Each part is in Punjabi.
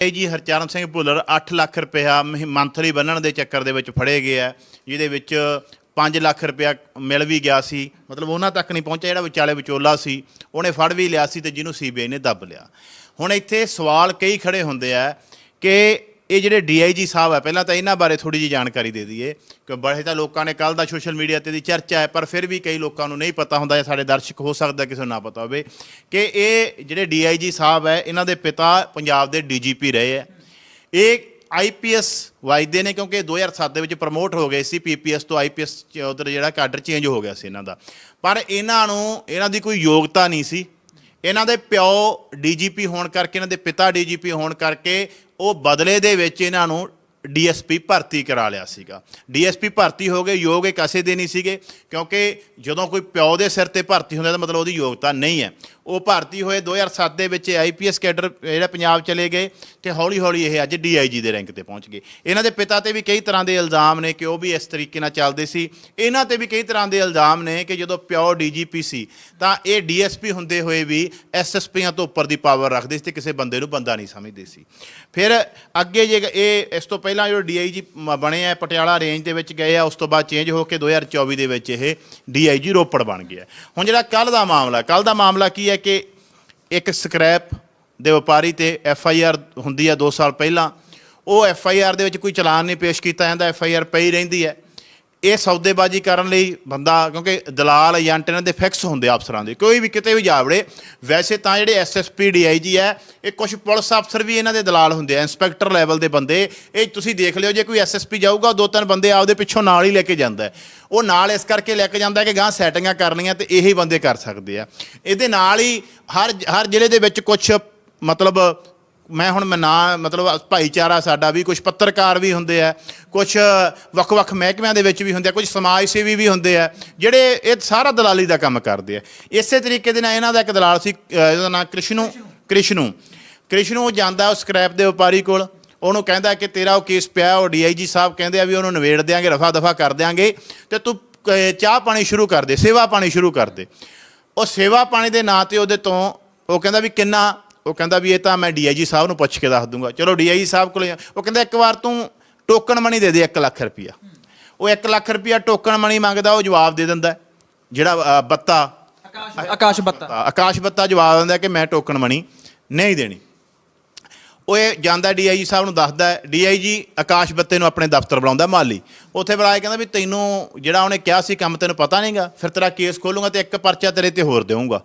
ਇਹ ਜੀ ਹਰਚਰਨ ਸਿੰਘ ਭੁੱਲਰ 8 ਲੱਖ ਰੁਪਇਆ ਮੰਥਲੀ ਬੰਨਣ ਦੇ ਚੱਕਰ ਦੇ ਵਿੱਚ ਫੜੇ ਗਏ ਆ, ਜਿਹਦੇ ਵਿੱਚ 5 ਲੱਖ ਰੁਪਇਆ ਮਿਲ ਵੀ ਗਿਆ ਸੀ। ਮਤਲਬ ਉਹਨਾਂ ਤੱਕ ਨਹੀਂ ਪਹੁੰਚਿਆ, ਜਿਹੜਾ ਵਿਚਾਲੇ ਵਿਚੋਲਾ ਸੀ, ਉਹਨੇ ਫੜ ਵੀ ਲਿਆ ਸੀ ਤੇ ਜਿਹਨੂੰ ਸੀਬੀਆਈ ਨੇ ਦੱਬ ਲਿਆ। ਹੁਣ ਇੱਥੇ ਸਵਾਲ ਕਈ ਖੜੇ ਹੁੰਦੇ ਆ ਕਿ ਇਹ ਜਿਹੜੇ ਡੀਆਈਜੀ ਸਾਹਿਬ ਆ, ਪਹਿਲਾਂ ਤਾਂ ਇਹਨਾਂ ਬਾਰੇ ਥੋੜੀ ਜੀ ਜਾਣਕਾਰੀ ਦੇ ਦਈਏ ਕਿ ਬੜੇ ਤਾਂ ਲੋਕਾਂ ਨੇ ਕੱਲ ਦਾ ਸੋਸ਼ਲ ਮੀਡੀਆ ਤੇ ਦੀ ਚਰਚਾ ਹੈ, ਪਰ ਫਿਰ ਵੀ ਕਈ ਲੋਕਾਂ ਨੂੰ ਨਹੀਂ ਪਤਾ ਹੁੰਦਾ ਜਾਂ ਸਾਡੇ ਦਰਸ਼ਕ ਹੋ ਸਕਦਾ ਕਿਸੇ ਨੂੰ ਨਾ ਪਤਾ ਹੋਵੇ, ਕਿ ਇਹ ਜਿਹੜੇ ਡੀਆਈਜੀ ਸਾਹਿਬ ਹੈ, ਇਹਨਾਂ ਦੇ ਪਿਤਾ ਪੰਜਾਬ ਦੇ ਡੀਜੀਪੀ ਰਹੇ ਹੈ। ਇਹ ਆਈਪੀਐਸ ਵਾਜਦੇ ਨੇ ਕਿਉਂਕਿ 2007 ਦੇ ਵਿੱਚ ਪ੍ਰਮੋਟ ਹੋ ਗਏ ਸੀ ਪੀਪੀਐਸ ਤੋਂ ਆਈਪੀਐਸ ਉਧਰ ਜਿਹੜਾ ਕਾਡਰ ਚੇਂਜ ਹੋ ਗਿਆ ਸੀ ਇਹਨਾਂ ਦਾ। ਪਰ ਇਹਨਾਂ ਨੂੰ ਇਹਨਾਂ ਦੀ ਕੋਈ ਯੋਗਤਾ ਨਹੀਂ ਸੀ। ਇਹਨਾਂ ਦੇ ਪਿਓ ਡੀਜੀਪੀ ਹੋਣ ਕਰਕੇ, ਇਹਨਾਂ ਦੇ ਪਿਤਾ ਡੀਜੀਪੀ ਹੋਣ ਕਰਕੇ ਉਹ ਬਦਲੇ ਦੇ ਵਿੱਚ ਇਹਨਾਂ ਨੂੰ ਡੀਐਸਪੀ ਭਰਤੀ ਕਰਾ ਲਿਆ ਸੀਗਾ। ਡੀਐਸਪੀ ਭਰਤੀ ਹੋ ਗਏ, ਯੋਗ ਇਹ ਐਸੇ ਦੇ ਨਹੀਂ ਸੀਗੇ, ਕਿਉਂਕਿ ਜਦੋਂ ਕੋਈ ਪਿਓ ਦੇ ਸਿਰ ਤੇ ਭਰਤੀ ਹੁੰਦਾ ਤਾਂ ਮਤਲਬ ਉਹਦੀ ਯੋਗਤਾ ਨਹੀਂ ਹੈ। ਉਹ ਭਰਤੀ ਹੋਏ 2007 ਦੇ ਵਿੱਚ ਆਈਪੀਐਸ ਕੈਡਰ, ਜਿਹੜਾ ਪੰਜਾਬ ਚਲੇ ਗਏ ਤੇ ਹੌਲੀ ਹੌਲੀ ਇਹ ਅੱਜ ਡੀਆਈਜੀ ਦੇ ਰੈਂਕ ਤੇ ਪਹੁੰਚ ਗਏ। ਇਹਨਾਂ ਦੇ ਪਿਤਾ ਤੇ ਵੀ ਕਈ ਤਰ੍ਹਾਂ ਦੇ ਇਲਜ਼ਾਮ ਨੇ ਕਿ ਉਹ ਵੀ ਇਸ ਤਰੀਕੇ ਨਾਲ ਚੱਲਦੇ ਸੀ। ਇਹਨਾਂ ਤੇ ਵੀ ਕਈ ਤਰ੍ਹਾਂ ਦੇ ਇਲਜ਼ਾਮ ਨੇ ਕਿ ਜਦੋਂ ਪਿਓ ਡੀਜੀਪੀ ਸੀ, ਤਾਂ ਇਹ ਡੀਐਸਪੀ ਹੁੰਦੇ ਹੋਏ ਵੀ ਐਸਐਸਪੀਆਂ ਤੋਂ ਉੱਪਰ ਦੀ ਪਾਵਰ ਰੱਖਦੇ ਸੀ ਤੇ ਕਿਸੇ ਬੰਦੇ ਨੂੰ ਬੰਦਾ ਨਹੀਂ ਸਮਝਦੇ ਸੀ। ਫਿਰ ਅੱਗੇ ਜੇ ਇਹ ਇਸ ਤੋਂ ਪਹਿਲਾਂ ਜੋ ਡੀਆਈਜੀ ਬਣੇ ਆ, ਪਟਿਆਲਾ ਰੇਂਜ ਦੇ ਵਿੱਚ ਗਏ ਆ, ਉਸ ਤੋਂ ਬਾਅਦ ਚੇਂਜ ਹੋ ਕੇ 2024 ਦੇ ਵਿੱਚ ਇਹ ਡੀਆਈਜੀ ਰੋਪੜ ਬਣ ਗਿਆ। ਹੁਣ ਜਿਹੜਾ ਕੱਲ ਦਾ ਮਾਮਲਾ ਕੱਲ ਦਾ ਮਾਮਲਾ ਕੀ ਹੈ ਕਿ ਇੱਕ ਸਕ੍ਰੈਪ ਦੇ ਵਪਾਰੀ ਤੇ ਐਫ ਆਈ ਆਰ ਹੁੰਦੀ ਹੈ 2 ਸਾਲ ਪਹਿਲਾਂ, ਉਹ ਐਫ ਆਈ ਆਰ ਦੇ ਵਿੱਚ ਕੋਈ ਚਲਾਨ ਨਹੀਂ ਪੇਸ਼ ਕੀਤਾ ਜਾਂਦਾ ਐਫ ਆਈ ਆਰ ਪਈ ਰਹਿੰਦੀ ਹੈ। ਇਹ ਸੌਦੇਬਾਜ਼ੀ ਕਰਨ ਲਈ ਬੰਦਾ, ਕਿਉਂਕਿ ਦਲਾਲ ਏਜੰਟ ਇਹਨਾਂ ਦੇ ਫਿਕਸ ਹੁੰਦੇ ਆ ਅਫਸਰਾਂ ਦੇ, ਕੋਈ ਵੀ ਕਿਤੇ ਵੀ ਜਾਵੜੇ ਵੈਸੇ ਤਾਂ ਜਿਹੜੇ ਐਸਐਸਪੀ ਡੀਆਈਜੀ ਹੈ, ਇਹ ਕੁਝ ਪੁਲਿਸ ਅਫਸਰ ਵੀ ਇਹਨਾਂ ਦੇ ਦਲਾਲ ਹੁੰਦੇ ਆ ਇੰਸਪੈਕਟਰ ਲੈਵਲ ਦੇ ਬੰਦੇ, ਇਹ ਤੁਸੀਂ ਦੇਖ ਲਿਓ, ਜੇ ਕੋਈ ਐਸਐਸਪੀ ਜਾਊਗਾ ਦੋ ਤਿੰਨ ਬੰਦੇ ਆਪਦੇ ਪਿੱਛੋਂ ਨਾਲ ਹੀ ਲੈ ਕੇ ਜਾਂਦਾ ਉਹ ਨਾਲ ਇਸ ਕਰਕੇ ਲੈ ਕੇ ਜਾਂਦਾ ਕਿ ਗਾਂ ਸੈਟਿੰਗਾਂ ਕਰਨੀਆਂ ਤੇ ਇਹੀ ਬੰਦੇ ਕਰ ਸਕਦੇ ਆ। ਇਹਦੇ ਨਾਲ ਹੀ ਹਰ ਹਰ ਜ਼ਿਲ੍ਹੇ ਦੇ ਵਿੱਚ ਕੁਝ ਮਤਲਬ ਮੈਂ ਹੁਣ ਮਨਾ ਮਤਲਬ ਭਾਈਚਾਰਾ ਸਾਡਾ ਵੀ ਕੁਝ ਪੱਤਰਕਾਰ ਵੀ ਹੁੰਦੇ ਆ ਕੁਝ ਵੱਖ-ਵੱਖ ਮਹਿਕਮਿਆਂ ਦੇ ਵਿੱਚ ਵੀ ਹੁੰਦੇ ਆ ਕੁਝ ਸਮਾਜ ਸੇਵੀ ਵੀ ਹੁੰਦੇ ਆ, ਜਿਹੜੇ ਇਹ ਸਾਰਾ ਦਲਾਲੀ ਦਾ ਕੰਮ ਕਰਦੇ ਆ। ਇਸੇ ਤਰੀਕੇ ਦੇ ਨਾਲ ਇਹਨਾਂ ਦਾ ਇੱਕ ਦਲਾਲ ਸੀ ਇਹਦਾ ਨਾਮ ਕ੍ਰਿਸ਼ਨੂ ਕ੍ਰਿਸ਼ਨੂ। ਕ੍ਰਿਸ਼ਨੂ ਜਾਂਦਾ ਉਸ ਸਕ੍ਰੈਪ ਦੇ ਵਪਾਰੀ ਕੋਲ, ਉਹਨੂੰ ਕਹਿੰਦਾ ਕਿ ਤੇਰਾ ਉਹ ਕੇਸ ਪਿਆ, ਉਹ ਡੀਆਈਜੀ ਸਾਹਿਬ ਕਹਿੰਦੇ ਆ ਵੀ ਉਹਨੂੰ ਨਿਬੇੜ ਦਿਆਂਗੇ ਰਫਾ ਦਫਾ ਕਰ ਦਿਆਂਗੇ, ਤੇ ਤੂੰ, ਅਹ, ਚਾਹ ਪਾਣੀ ਸ਼ੁਰੂ ਕਰ ਦੇ, ਸੇਵਾ ਪਾਣੀ ਸ਼ੁਰੂ ਕਰ ਦੇ। ਉਹ ਸੇਵਾ ਪਾਣੀ ਦੇ ਨਾਂ ਤੇ ਉਹਦੇ ਤੋਂ ਉਹ ਕਹਿੰਦਾ ਵੀ ਕਿੰਨਾ ਉਹ ਕਹਿੰਦਾ ਵੀ ਇਹ ਤਾਂ ਮੈਂ ਡੀਆਈਜੀ ਸਾਹਿਬ ਨੂੰ ਪੁੱਛ ਕੇ ਦੱਸ ਦੂੰਗਾ। ਚਲੋ ਡੀਆਈਜੀ ਸਾਹਿਬ ਕੋਲੇ ਉਹ ਕਹਿੰਦਾ ਇੱਕ ਵਾਰ ਤੂੰ ਟੋਕਨ ਮਨੀ ਦੇ ਦੇ 1 ਲੱਖ ਰੁਪਈਆ। ਉਹ 1 ਲੱਖ ਰੁਪਈਆ ਟੋਕਨ ਮਨੀ ਮੰਗਦਾ ਉਹ ਜਵਾਬ ਦੇ ਦਿੰਦਾ। ਜਿਹੜਾ ਬੱਤਾ। ਆਕਾਸ਼ ਬੱਤਾ। ਆਕਾਸ਼ ਬੱਤਾ। ਜਵਾਬ ਦਿੰਦਾ ਕਿ ਮੈਂ ਟੋਕਨ ਮਨੀ ਨਹੀਂ ਦੇਣੀ। ਉਹ ਇਹ ਜਾਂਦਾ ਡੀਆਈਜੀ ਸਾਹਿਬ ਨੂੰ ਦੱਸਦਾ ਡੀਆਈਜੀ ਆਕਾਸ਼ ਬੱਤੇ ਨੂੰ ਆਪਣੇ ਦਫ਼ਤਰ ਬੁਲਾਉਂਦਾ ਮਾਲੀ। ਉੱਥੇ ਬੁਲਾ ਕੇ ਕਹਿੰਦਾ ਵੀ ਤੈਨੂੰ ਜਿਹੜਾ ਉਹਨੇ ਕਿਹਾ ਸੀ ਕੰਮ ਤੈਨੂੰ ਪਤਾ ਨਹੀਂਗਾ ਫਿਰ ਤੇਰਾ ਕੇਸ ਖੋਲੂੰਗਾ ਤੇ ਇੱਕ ਪਰਚਾ ਤੇਰੇ ਤੇ ਹੋਰ ਦੇਵਾਂਗਾ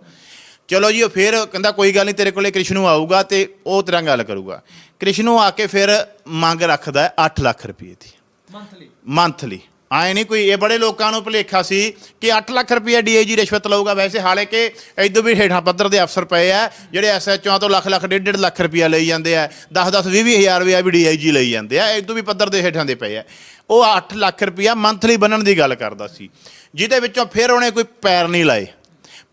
ਚਲੋ ਜੀ ਉਹ ਫਿਰ ਕਹਿੰਦਾ ਕੋਈ ਗੱਲ ਨਹੀਂ ਤੇਰੇ ਕੋਲੇ ਕ੍ਰਿਸ਼ਨੂ ਆਊਗਾ ਤੇ ਉਹ ਤੇਰਾ ਗੱਲ ਕਰੂਗਾ। ਕ੍ਰਿਸ਼ਨੂ ਆ ਕੇ ਫਿਰ ਮੰਗ ਰੱਖਦਾ ਹੈ 8 ਲੱਖ ਰੁਪਏ ਦੀ। ਮੰਥਲੀ ਮੰਥਲੀ ਆਏ ਨਹੀਂ ਕੋਈ ਇਹ ਬੜੇ ਲੋਕਾਂ ਨੂੰ ਭੁਲੇਖਾ ਸੀ ਕਿ 8 ਲੱਖ ਰੁਪਏ ਡੀਆਈਜੀ ਰਿਸ਼ਵਤ ਲਊਗਾ। ਵੈਸੇ ਹਾਲੇ ਕਿ ਇਦੋਂ ਵੀ ਹੇਠਾਂ ਪੱਧਰ ਦੇ ਅਫਸਰ ਪਏ ਆ ਜਿਹੜੇ ਐਸਐਚਓ ਤੋਂ ਲੱਖ ਲੱਖ ਡੇਢ ਡੇਢ ਲੱਖ ਰੁਪਇਆ ਲਈ ਜਾਂਦੇ ਆ 10 10 20 20 ਹਜ਼ਾਰ ਰੁਪਇਆ ਵੀ ਡੀਆਈਜੀ ਲਈ ਜਾਂਦੇ ਆ ਇਦੋਂ ਵੀ ਪੱਧਰ ਦੇ ਹੇਠਾਂ ਦੇ ਪਏ ਆ। ਉਹ 8 ਲੱਖ ਰੁਪਇਆ ਮੰਥਲੀ ਬਣਨ ਦੀ ਗੱਲ ਕਰਦਾ ਸੀ ਜਿਹਦੇ ਵਿੱਚੋਂ ਫਿਰ ਉਹਨੇ ਕੋਈ ਪੈਰ ਨਹੀਂ ਲਾਏ।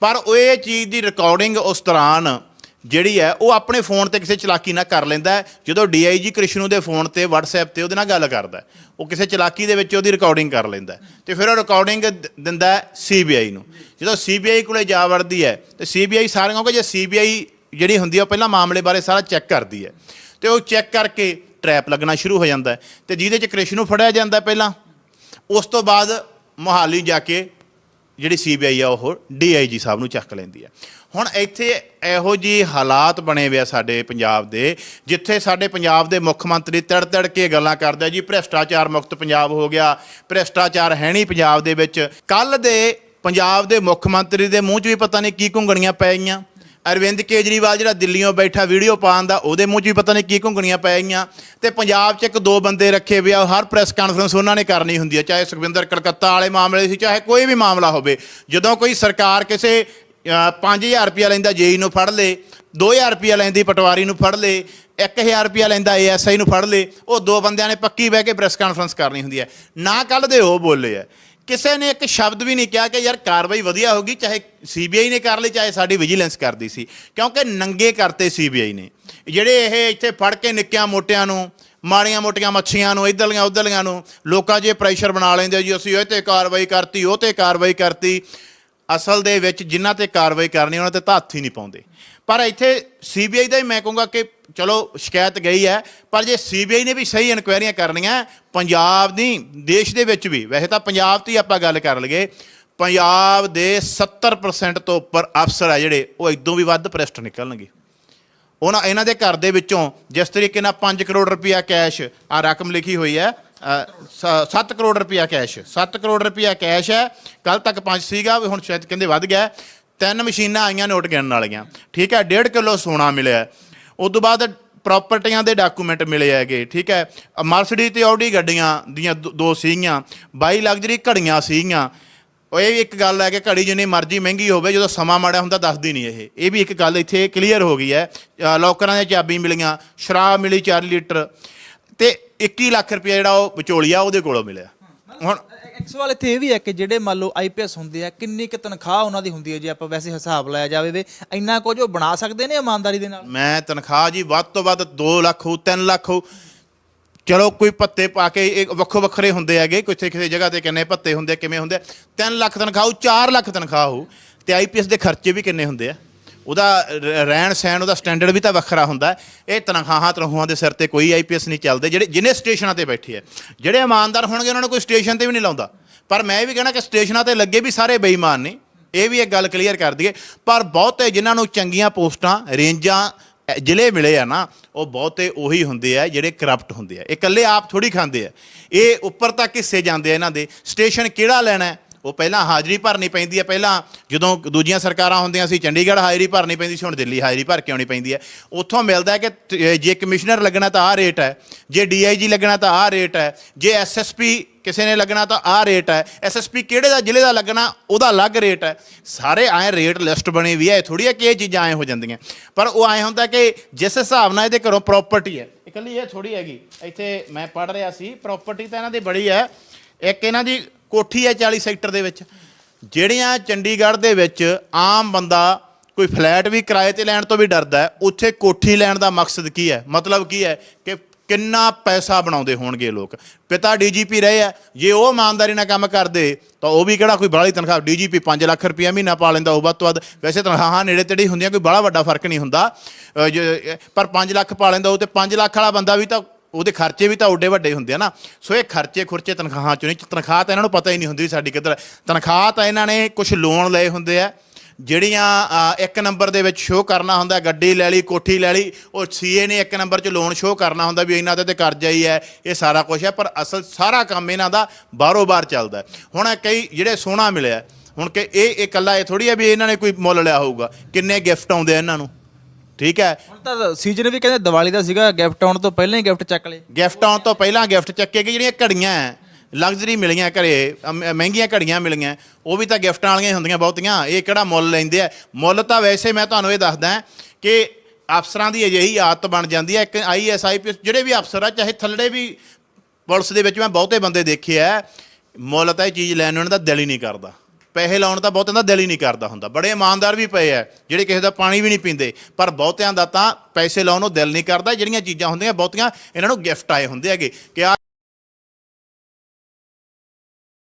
ਪਰ ਉਹ ਇਹ ਚੀਜ਼ ਦੀ ਰਿਕਾਰਡਿੰਗ ਉਸ ਦੌਰਾਨ ਜਿਹੜੀ ਹੈ, ਉਹ ਆਪਣੇ ਫੋਨ ਤੇ ਕਿਸੇ ਚਲਾਕੀ ਨਾਲ ਕਰ ਲੈਂਦਾ ਹੈ। ਜਦੋਂ ਡੀਆਈਜੀ ਕ੍ਰਿਸ਼ਨੂ ਦੇ ਫੋਨ ਤੇ, WhatsApp ਤੇ ਉਹਦੇ ਨਾਲ ਗੱਲ ਕਰਦਾ ਉਹ ਕਿਸੇ ਚਲਾਕੀ ਦੇ ਵਿੱਚ ਉਹਦੀ ਰਿਕਾਰਡਿੰਗ ਕਰ ਲੈਂਦਾ ਹੈ। ਤੇ ਫਿਰ ਉਹ ਰਿਕਾਰਡਿੰਗ ਦਿੰਦਾ ਸੀਬੀਆਈ ਨੂੰ। ਜਦੋਂ ਸੀਬੀਆਈ ਕੋਲੇ ਜਾ ਵੜਦੀ ਹੈ, ਤੇ ਸੀਬੀਆਈ ਸਾਰਿਆਂ ਕਿਉਂਕਿ ਜੇ ਸੀਬੀਆਈ ਜਿਹੜੀ ਹੁੰਦੀ ਹੈ, ਉਹ ਪਹਿਲਾਂ ਮਾਮਲੇ ਬਾਰੇ ਸਾਰਾ ਚੈੱਕ ਕਰਦੀ ਹੈ। ਤੇ ਉਹ ਚੈੱਕ ਕਰਕੇ ਟਰੈਪ ਲੱਗਣਾ ਸ਼ੁਰੂ ਹੋ ਜਾਂਦਾ ਹੈ। ਤੇ ਜਿਹਦੇ ਚ ਕ੍ਰਿਸ਼ਨੂ ਫੜਿਆ ਜਾਂਦਾ ਪਹਿਲਾਂ, ਉਸ ਤੋਂ ਬਾਅਦ ਮੋਹਾਲੀ ਜਾ ਕੇ ਜਿਹੜੀ ਸੀਬੀਆਈ ਆ, ਉਹ ਡੀਆਈਜੀ ਸਾਹਿਬ ਨੂੰ ਚੱਕ ਲੈਂਦੀ ਹੈ ਹੁਣ ਇੱਥੇ ਇਹੋ ਜੀ ਹਾਲਾਤ ਬਣੇ ਹੋਏ ਆ ਸਾਡੇ ਪੰਜਾਬ ਦੇ, ਜਿੱਥੇ ਸਾਡੇ ਪੰਜਾਬ ਦੇ ਮੁੱਖ ਮੰਤਰੀ ਤੜ ਤੜ ਕੇ ਗੱਲਾਂ ਕਰਦੇ ਆ ਜੀ, ਭ੍ਰਿਸ਼ਟਾਚਾਰ ਮੁਕਤ ਪੰਜਾਬ ਹੋ ਗਿਆ, ਭ੍ਰਿਸ਼ਟਾਚਾਰ ਹੈ ਨਹੀਂ ਪੰਜਾਬ ਦੇ ਵਿੱਚ। ਕੱਲ ਦੇ ਪੰਜਾਬ ਦੇ ਮੁੱਖ ਮੰਤਰੀ ਦੇ ਮੂੰਹ 'ਚ ਵੀ ਪਤਾ ਨਹੀਂ ਕੀ ਘੁੰਗਣੀਆਂ ਪੈ ਗਈਆਂ। ਅਰਵਿੰਦ ਕੇਜਰੀਵਾਲ ਜਿਹੜਾ ਦਿੱਲੀੋਂ ਬੈਠਾ ਵੀਡੀਓ ਪਾਉਣ ਦਾ ਉਹਦੇ ਮੂੰਹ 'ਚ ਵੀ ਪਤਾ ਨਹੀਂ ਕੀ ਘੁੰਗਣੀਆਂ ਪੈ ਗਈਆਂ। ਤੇ ਪੰਜਾਬ 'ਚ ਇੱਕ ਦੋ ਬੰਦੇ ਰੱਖੇ ਵੀ ਆ ਹਰ ਪ੍ਰੈਸ ਕਾਨਫਰੰਸ ਉਹਨਾਂ ਨੇ ਕਰਨੀ ਹੁੰਦੀ ਹੈ ਚਾਹੇ ਸੁਖਵਿੰਦਰ ਕਲਕੱਤਾ ਵਾਲੇ ਮਾਮਲੇ ਸੀ ਚਾਹੇ ਕੋਈ ਵੀ ਮਾਮਲਾ ਹੋਵੇ। ਜਦੋਂ ਕੋਈ ਸਰਕਾਰ ਕਿਸੇ ਅ, 5000 ਰੁਪਇਆ ਲੈਂਦਾ ਜੇਈ ਨੂੰ ਫੜ ਲੇ 2000 ਰੁਪਇਆ ਲੈਂਦੀ ਪਟਵਾਰੀ ਨੂੰ ਫੜ ਲੇ 1000 ਰੁਪਇਆ ਲੈਂਦਾ ਏਐਸਆਈ ਨੂੰ ਫੜ ਲੇ ਉਹ ਦੋ ਬੰਦਿਆਂ ਨੇ ਪੱਕੀ ਬਹਿ ਕੇ ਪ੍ਰੈਸ ਕਾਨਫਰੰਸ ਕਰਨੀ ਹੁੰਦੀ ਹੈ ਨਾ ਕੱਲ ਦੇ ਉਹ ਬੋਲੇ ਆ। ਕਿਸੇ ਨੇ ਇੱਕ ਸ਼ਬਦ ਵੀ ਨਹੀਂ ਕਿਹਾ ਕਿ ਯਾਰ ਕਾਰਵਾਈ ਵਧੀਆ ਹੋਗੀ ਚਾਹੇ ਸੀਬੀਆਈ ਨੇ ਕਰ ਲਈ, ਚਾਹੇ ਸਾਡੀ ਵਿਜੀਲੈਂਸ ਕਰਦੀ ਸੀ। ਕਿਉਂਕਿ ਨੰਗੇ ਕਰਤੇ ਸੀਬੀਆਈ ਨੇ। ਜਿਹੜੇ ਇਹ ਇੱਥੇ ਫੜ ਕੇ ਨਿੱਕਿਆਂ ਮੋਟਿਆਂ ਨੂੰ, ਮਾੜੀਆਂ ਮੋਟੀਆਂ ਮੱਛੀਆਂ ਨੂੰ, ਇੱਧਰਲੀਆਂ ਉੱਧਰਲੀਆਂ ਨੂੰ, ਲੋਕਾਂ 'ਚ ਪ੍ਰੈਸ਼ਰ ਬਣਾ ਲੈਂਦੇ ਜੀ, ਅਸੀਂ ਉਹ ਤੇ ਕਾਰਵਾਈ ਕਰਤੀ, ਉਹ ਤੇ ਕਾਰਵਾਈ ਕਰਤੀ। ਅਸਲ ਦੇ ਵਿੱਚ ਜਿਨ੍ਹਾਂ ਤੇ ਕਾਰਵਾਈ ਕਰਨੀ, ਉਹਨਾਂ ਤੇ ਤਾਂ ਹੱਥ ਹੀ ਨਹੀਂ ਪਾਉਂਦੇ। ਪਰ ਇੱਥੇ ਸੀਬੀਆਈ ਦਾ ਹੀ ਮੈਂ ਕਹੂੰਗਾ ਕਿ ਚਲੋ ਸ਼ਿਕਾਇਤ ਗਈ ਹੈ, ਪਰ ਜੇ ਸੀਬੀਆਈ ਨੇ ਵੀ ਸਹੀ ਇਨਕੁਆਇਰੀਆਂ ਕਰਨੀਆਂ, ਪੰਜਾਬ ਦੀ, ਦੇਸ਼ ਦੇ ਵਿੱਚ ਵੀ, ਵੈਸੇ ਤਾਂ ਪੰਜਾਬ 'ਤੇ ਆਪਾਂ ਗੱਲ ਕਰ ਲਈਏ, ਪੰਜਾਬ ਦੇ 70% ਤੋਂ ਉੱਪਰ ਅਫਸਰ ਆ ਜਿਹੜੇ, ਉਹ ਇਦੋਂ ਵੀ ਵੱਧ ਭ੍ਰਿਸ਼ਟ ਨਿਕਲਣਗੇ। ਉਹਨਾਂ, ਇਹਨਾਂ ਦੇ ਘਰ ਦੇ ਵਿੱਚੋਂ ਜਿਸ ਤਰੀਕੇ ਨਾਲ 5 ਕਰੋੜ ਰੁਪਇਆ ਕੈਸ਼ ਆ ਰਕਮ ਲਿਖੀ ਹੋਈ ਹੈ 7 ਕਰੋੜ ਰੁਪਇਆ ਕੈਸ਼ 7 ਕਰੋੜ ਰੁਪਇਆ ਕੈਸ਼ ਹੈ ਕੱਲ ਤੱਕ 5 ਸੀਗਾ, ਵੀ ਹੁਣ ਸ਼ਾਇਦ ਕਹਿੰਦੇ ਵੱਧ ਗਿਆ ਤਿੰਨ ਮਸ਼ੀਨਾਂ ਆਈਆਂ ਨੋਟ ਗਿਣਨ ਵਾਲੀਆਂ। ਠੀਕ ਹੈ 1.5 ਕਿਲੋ ਸੋਨਾ ਮਿਲਿਆ। ਉਸ ਤੋਂ ਬਾਅਦ ਪ੍ਰਾਪਰਟੀਆਂ ਦੇ ਡਾਕੂਮੈਂਟ ਮਿਲੇ ਹੈਗੇ ਠੀਕ ਹੈ। ਮਰਸਡੀ ਤੇ ਆਡੀ ਗੱਡੀਆਂ ਦੀਆਂ ਦੋ- ਸੀਗੀਆਂ 22 ਲਗਜ਼ਰੀ ਘੜੀਆਂ ਸੀਗੀਆਂ। ਉਹ ਇਹ ਵੀ ਇੱਕ ਗੱਲ ਹੈ ਕਿ ਘੜੀ ਜਿੰਨੀ ਮਰਜ਼ੀ ਮਹਿੰਗੀ ਹੋਵੇ ਜਦੋਂ ਸਮਾਂ ਮਾੜਾ ਹੁੰਦਾ ਦੱਸਦੀ ਨਹੀਂ ਇਹ। ਇਹ ਵੀ ਇੱਕ ਗੱਲ ਇੱਥੇ ਕਲੀਅਰ ਹੋ ਗਈ ਹੈ। ਲੋਕਰਾਂ ਦੀਆਂ ਚਾਬੀ ਮਿਲੀਆਂ ਸ਼ਰਾਬ ਮਿਲੀ 4 ਲੀਟਰ। ਤੇ 21 ਲੱਖ ਰੁਪਏ ਜਿਹੜਾ ਉਹ ਵਿਚੋਲੀਆ ਉਹਦੇ ਕੋਲੋਂ ਮਿਲਿਆ। ਹੁਣ ਇੱਕ ਸਵਾਲ ਇੱਥੇ ਇਹ ਵੀ ਹੈ ਕਿ ਜਿਹੜੇ ਮੰਨ ਲਓ ਆਈਪੀਐਸ ਹੁੰਦੇ ਆ, ਕਿੰਨੀ ਕੁ ਤਨਖਾਹ ਉਹਨਾਂ ਦੀ ਹੁੰਦੀ ਹੈ ਜੇ ਆਪਾਂ ਵੈਸੇ ਹਿਸਾਬ ਲਾਇਆ ਜਾਵੇ ਵੀ, ਇੰਨਾ ਕੁਝ ਉਹ ਬਣਾ ਸਕਦੇ ਨੇ ਇਮਾਨਦਾਰੀ ਦੇ ਨਾਲ? ਮੈਂ ਤਨਖਾਹ ਜੀ ਵੱਧ ਤੋਂ ਵੱਧ 2 ਲੱਖ ਹੋ 3 ਲੱਖ ਹੋ ਚਲੋ ਕੋਈ ਪੱਤੇ ਪਾ ਕੇ ਇਹ ਵੱਖੋ ਵੱਖਰੇ ਹੁੰਦੇ ਹੈਗੇ ਕਿਸੇ ਕਿਸੇ ਜਗ੍ਹਾ ਤੇ ਕਿੰਨੇ ਪੱਤੇ ਹੁੰਦੇ ਕਿਵੇਂ ਹੁੰਦੇ 3 ਲੱਖ ਤਨਖਾਹ ਹੋ 4 ਲੱਖ ਤਨਖਾਹ ਹੋ ਤੇ ਆਈਪੀਐਸ ਦੇ ਖਰਚੇ ਵੀ ਕਿੰਨੇ ਹੁੰਦੇ ਆ? ਉਹਦਾ ਰਹਿਣ ਸਹਿਣ, ਉਹਦਾ ਸਟੈਂਡਰਡ ਵੀ ਤਾਂ ਵੱਖਰਾ ਹੁੰਦਾ ਇਹ ਤਨਖਾਹਾਂ ਤਨਖਾਹਾਂ ਦੇ ਸਿਰ ਤੇ ਕੋਈ ਆਈਪੀਐਸ ਨਹੀਂ ਚੱਲਦੇ, ਜਿਹੜੇ, ਜਿਹਨੇ ਸਟੇਸ਼ਨਾਂ ਤੇ ਬੈਠੇ ਆ। ਜਿਹੜੇ ਇਮਾਨਦਾਰ ਹੋਣਗੇ, ਉਹਨਾਂ ਨੂੰ ਕੋਈ ਸਟੇਸ਼ਨ ਤੇ ਵੀ ਨਹੀਂ ਲਾਉਂਦਾ। ਪਰ ਮੈਂ ਇਹ ਵੀ ਕਹਿਣਾ ਕਿ ਸਟੇਸ਼ਨਾਂ ਤੇ ਲੱਗੇ ਵੀ ਸਾਰੇ ਬੇਈਮਾਨ ਨੇ। ਇਹ ਵੀ ਇੱਕ ਗੱਲ ਕਲੀਅਰ ਕਰ ਦਈਏ। ਪਰ ਬਹੁਤੇ ਜਿਨ੍ਹਾਂ ਨੂੰ ਚੰਗੀਆਂ ਪੋਸਟਾਂ, ਰੇਂਜਾਂ ਜ਼ਿਲ੍ਹੇ ਮਿਲੇ ਆ ਨਾ, ਉਹ ਬਹੁਤੇ ਉਹੀ ਹੁੰਦੇ ਆ ਜਿਹੜੇ ਕਰਪਟ ਹੁੰਦੇ ਆ। ਇਹ ਇਕੱਲੇ ਆਪ ਥੋੜੀ ਖਾਂਦੇ ਆ। ਇਹ ਉੱਪਰ ਤੱਕ ਹਿੱਸੇ ਜਾਂਦੇ ਆ ਇਹਨਾਂ ਦੇ। ਸਟੇਸ਼ਨ ਕਿਹੜਾ ਲੈਣਾ ਉਹ ਪਹਿਲਾਂ ਹਾਜ਼ਰੀ ਭਰਨੀ ਪੈਂਦੀ ਹੈ, ਪਹਿਲਾਂ ਜਦੋਂ ਦੂਜੀਆਂ ਸਰਕਾਰਾਂ ਹੁੰਦੀਆਂ ਸੀ, ਚੰਡੀਗੜ੍ਹ ਹਾਜ਼ਰੀ ਭਰਨੀ ਪੈਂਦੀ ਸੀ, ਹੁਣ ਦਿੱਲੀ ਹਾਜ਼ਰੀ ਭਰ ਕੇ ਆਉਣੀ ਪੈਂਦੀ ਹੈ। ਉੱਥੋਂ ਮਿਲਦਾ ਕਿ ਜੇ ਕਮਿਸ਼ਨਰ ਲੱਗਣਾ ਤਾਂ ਆਹ ਰੇਟ ਹੈ, ਜੇ ਡੀਆਈਜੀ ਲੱਗਣਾ ਤਾਂ ਆਹ ਰੇਟ ਹੈ, ਜੇ ਐਸਐਸਪੀ ਕਿਸੇ ਨੇ ਲੱਗਣਾ ਤਾਂ ਆਹ ਰੇਟ ਹੈ, ਐਸਐਸਪੀ ਕਿਹੜੇ ਦਾ, ਜ਼ਿਲ੍ਹੇ ਦਾ ਲੱਗਣਾ, ਉਹਦਾ ਅਲੱਗ ਰੇਟ ਹੈ। ਸਾਰੇ ਐ ਰੇਟ ਲਿਸਟ ਬਣੀ ਵੀ ਹੈ, ਇਹ ਥੋੜੀ ਹੈ ਕਿ ਇਹ ਚੀਜ਼ਾਂ ਐ ਹੋ ਜਾਂਦੀਆਂ। ਪਰ ਉਹ ਐ ਹੁੰਦਾ ਕਿ ਜਿਸ ਹਿਸਾਬ ਨਾਲ ਇਹਦੇ ਘਰੋਂ ਪ੍ਰਾਪਰਟੀ ਹੈ, ਇਕੱਲੀ ਇਹ ਥੋੜੀ ਹੈਗੀ। ਇੱਥੇ ਮੈਂ ਪੜ ਰਿਹਾ ਸੀ ਪ੍ਰਾਪਰਟੀ ਤਾਂ ਇਹਨਾਂ ਦੀ ਬੜੀ ਹੈ, ਇੱਕ ਇਹਨਾਂ ਦੀ ਕੋਠੀ ਹੈ 40 ਸੈਕਟਰ ਦੇ ਵਿੱਚ। ਜਿਹੜੀਆਂ ਚੰਡੀਗੜ੍ਹ ਦੇ ਵਿੱਚ ਆਮ ਬੰਦਾ ਕੋਈ ਫਲੈਟ ਵੀ ਕਿਰਾਏ ਤੇ ਲੈਣ ਤੋਂ ਵੀ ਡਰਦਾ ਹੈ, ਉੱਥੇ ਕੋਠੀ ਲੈਣ ਦਾ ਮਕਸਦ ਕੀ ਹੈ? ਮਤਲਬ ਕੀ ਹੈ ਕਿ ਕਿੰਨਾ ਪੈਸਾ ਬਣਾਉਂਦੇ ਹੋਣਗੇ ਲੋਕ? ਪਿਤਾ ਡੀਜੀਪੀ ਰਹੇ ਆ, ਜੇ ਉਹ ਇਮਾਨਦਾਰੀ ਨਾਲ ਕੰਮ ਕਰਦੇ, ਤਾਂ ਉਹ ਵੀ ਕਿਹੜਾ ਕੋਈ ਬੜੀ ਤਨਖਾਹ? ਡੀਜੀਪੀ 5 ਲੱਖ ਰੁਪਇਆ ਮਹੀਨਾ ਪਾ ਲੈਂਦਾ, ਉਹ ਵੱਧ ਤੋਂ ਵੱਧ। ਵੈਸੇ ਤਨਖਾਹਾਂ ਨੇੜੇ ਤੇੜੇ ਹੀ ਹੁੰਦੀਆਂ, ਕੋਈ ਬੜਾ ਵੱਡਾ ਫ਼ਰਕ ਨਹੀਂ ਹੁੰਦਾ। ਜੇ- ਪਰ 5 ਲੱਖ ਪਾ ਲੈਂਦਾ ਉਹ ਤੇ 5 ਲੱਖ ਵਾਲਾ ਬੰਦਾ ਵੀ ਤਾਂ ਉਹਦੇ ਖਰਚੇ ਵੀ ਤਾਂ ਓਡੇ ਵੱਡੇ ਹੁੰਦੇ ਆ ਨਾ। ਸੋ ਇਹ ਖਰਚੇ ਖੁਰਚੇ ਤਨਖਾਹਾਂ ਚੋਂ ਨਹੀਂ, ਤਨਖਾਹ ਤਾਂ ਇਹਨਾਂ ਨੂੰ ਪਤਾ ਹੀ ਨਹੀਂ ਹੁੰਦੀ ਸਾਡੀ ਕਿੱਧਰ ਤਨਖਾਹ ਤਾਂ ਇਹਨਾਂ ਨੇ ਕੁਝ ਲੋਨ ਲਏ ਹੁੰਦੇ ਆ। ਜਿਹੜੀਆਂ ਇੱਕ ਨੰਬਰ ਦੇ ਵਿੱਚ ਸ਼ੋਅ ਕਰਨਾ ਹੁੰਦਾ, ਗੱਡੀ ਲੈ ਲਈ, ਕੋਠੀ ਲੈ ਲਈ, ਉਹ ਸੀਏ ਨੇ ਇੱਕ ਨੰਬਰ 'ਚ ਲੋਨ ਸ਼ੋਅ ਕਰਨਾ ਹੁੰਦਾ ਵੀ ਇਹਨਾਂ ਦੇ ਤੇ ਕਰਜ਼ਾ ਹੀ ਹੈ, ਇਹ ਸਾਰਾ ਕੁਝ ਹੈ, ਪਰ ਅਸਲ ਸਾਰਾ ਕੰਮ ਇਹਨਾਂ ਦਾ ਬਾਰੋ ਬਾਰ ਚੱਲਦਾ ਹੁਣ ਕਈ ਜਿਹੜੇ ਸੋਨਾ ਮਿਲਿਆ, ਹੁਣ ਕਿ ਇਹ ਇਹ ਇਕੱਲਾ ਇਹ ਥੋੜੀ ਹੈ ਵੀ ਇਹਨਾਂ ਨੇ ਕੋਈ ਮੁੱਲ ਲਿਆ ਹੋਊਗਾ, ਕਿੰਨੇ ਗਿਫਟ ਆਉਂਦੇ ਆ ਇਹਨਾਂ ਨੂੰ? ਠੀਕ ਹੈ। ਹੁਣ ਤਾਂ ਸੀਜ਼ਨ ਵੀ ਕਹਿੰਦੇ ਦੀਵਾਲੀ ਦਾ ਸੀਗਾ ਗਿਫਟ ਆਉਣ ਤੋਂ ਪਹਿਲਾਂ ਹੀ ਗਿਫਟ ਚੱਕ ਲਏ। ਗਿਫਟ ਆਉਣ ਤੋਂ ਪਹਿਲਾਂ ਗਿਫਟ ਚੱਕੇ ਗਏ ਜਿਹੜੀਆਂ ਘੜੀਆਂ ਲਗਜ਼ਰੀ ਮਿਲੀਆਂ ਘਰੇ ਅਮ- ਮਹਿੰਗੀਆਂ ਘੜੀਆਂ ਮਿਲੀਆਂ ਉਹ ਵੀ ਤਾਂ ਗਿਫਟਾਂ ਵਾਲੀਆਂ ਹੀ ਹੁੰਦੀਆਂ ਬਹੁਤੀਆਂ। ਇਹ ਕਿਹੜਾ ਮੁੱਲ ਲੈਂਦੇ ਆ? ਮੁੱਲ ਤਾਂ ਵੈਸੇ ਮੈਂ ਤੁਹਾਨੂੰ ਇਹ ਦੱਸਦਾ ਕਿ ਅਫਸਰਾਂ ਦੀ ਅਜਿਹੀ ਆਦਤ ਬਣ ਜਾਂਦੀ ਹੈ। ਇੱਕ ਆਈਐਸ ਆਈਪੀਐਸ ਜਿਹੜੇ ਵੀ ਅਫਸਰ ਆ ਚਾਹੇ ਥੱਲੇ ਵੀ ਪੁਲਿਸ ਦੇ ਵਿੱਚ ਮੈਂ ਬਹੁਤੇ ਬੰਦੇ ਦੇਖੇ ਆ ਮੁੱਲ ਤਾਂ ਇਹ ਚੀਜ਼ ਲੈਣ ਨੂੰ ਇਹਨਾਂ ਦਾ ਦਿਲ ਹੀ ਨਹੀਂ ਕਰਦਾ। ਪੈਸੇ ਲਾਉਣ ਦਾ ਬਹੁਤਿਆਂ ਦਾ ਦਿਲ ਹੀ ਨਹੀਂ ਕਰਦਾ ਹੁੰਦਾ। ਬੜੇ ਇਮਾਨਦਾਰ ਵੀ ਪਏ ਆ, ਜਿਹੜੇ ਕਿਸੇ ਦਾ ਪਾਣੀ ਵੀ ਨਹੀਂ ਪੀਂਦੇ। ਪਰ ਬਹੁਤਿਆਂ ਦਾ ਤਾਂ ਪੈਸੇ ਲਾਉਣ ਨੂੰ ਦਿਲ ਨਹੀਂ ਕਰਦਾ, ਜਿਹੜੀਆਂ ਚੀਜ਼ਾਂ ਹੁੰਦੀਆਂ, ਬਹੁਤੀਆਂ ਇਹਨਾਂ ਨੂੰ ਗਿਫਟ ਆਏ ਹੁੰਦੇ ਹੈਗੇ। ਕਿ ਆ